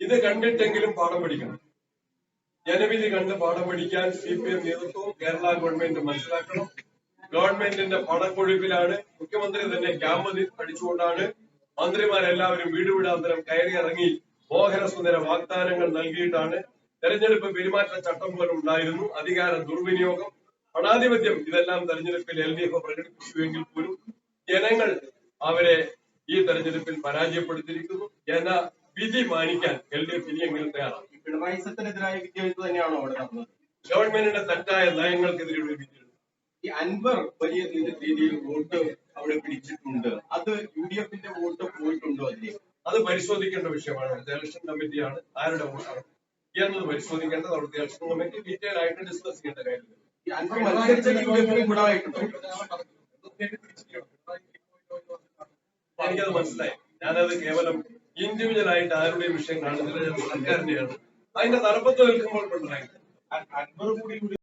ഇത് കണ്ടിട്ടെങ്കിലും പാഠം പഠിക്കണം. ജനവിധി കണ്ട് പാഠം പഠിക്കാൻ സി പി എം നേതൃത്വവും കേരള ഗവൺമെന്റ് മനസ്സിലാക്കണം. ഗവൺമെന്റിന്റെ പണക്കൊഴുപ്പിലാണ് മുഖ്യമന്ത്രി തന്നെ ക്യാമ്പ് പഠിച്ചുകൊണ്ടാണ് മന്ത്രിമാരെല്ലാവരും വീട് ഇറങ്ങി മോഹന സുന്ദര വാഗ്ദാനങ്ങൾ നൽകിയിട്ടാണ് തെരഞ്ഞെടുപ്പ് പെരുമാറ്റ ചട്ടം പോലും ഉണ്ടായിരുന്നു അധികാര ദുർവിനിയോഗം. പണാധിപത്യം ഇതെല്ലാം തെരഞ്ഞെടുപ്പിൽ എൽ ഡി എഫ് പ്രകടിപ്പിച്ചുവെങ്കിൽ പോലും ജനങ്ങൾ അവരെ ഈ തെരഞ്ഞെടുപ്പിൽ പരാജയപ്പെടുത്തിയിരിക്കുന്നു. ജന വിധി മാനിക്കാൻ എൽ ഡി എഫ് ഇനിയെങ്കിലും തയ്യാറാണ് പിണറായി സത്തിനെതിരായ വിദ്യാഭ്യാസം തന്നെയാണോ അവിടെ നടന്നത്? ഗവൺമെന്റിന്റെ തെറ്റായ നയങ്ങൾക്കെതിരെയുള്ള വിധിയാണ്. ഈ അൻവർ വലിയ രീതിയിൽ വോട്ട് അവിടെ പിടിച്ചിട്ടുണ്ട്. അത് യു ഡി എഫിന്റെ വോട്ട് പോയിട്ടുണ്ടോ അതിലേക്ക് അത് പരിശോധിക്കേണ്ട വിഷയമാണ്. അവിടുത്തെ ഇലക്ഷൻ കമ്മിറ്റിയാണ്. ആരുടെ വോട്ടാണ്? എന്നത് പരിശോധിക്കേണ്ടത് അവിടുത്തെ ഇലക്ഷൻ കമ്മിറ്റി. ഡീറ്റെയിൽ ആയിട്ട് ഡിസ്കസ് ചെയ്യേണ്ട കാര്യമില്ല. എനിക്കത് മനസ്സിലായി. ഞാനത് കേവലം ഇൻഡിവിജ്വൽ ആയിട്ട് ആരുടെയും വിഷയം കാണുന്നില്ല ഞാൻ സർക്കാരിന്റെയാണ്. അതിന്റെ തലപ്പത്ത് നിൽക്കുമ്പോൾ പിണറായി. കൂടി കൂടി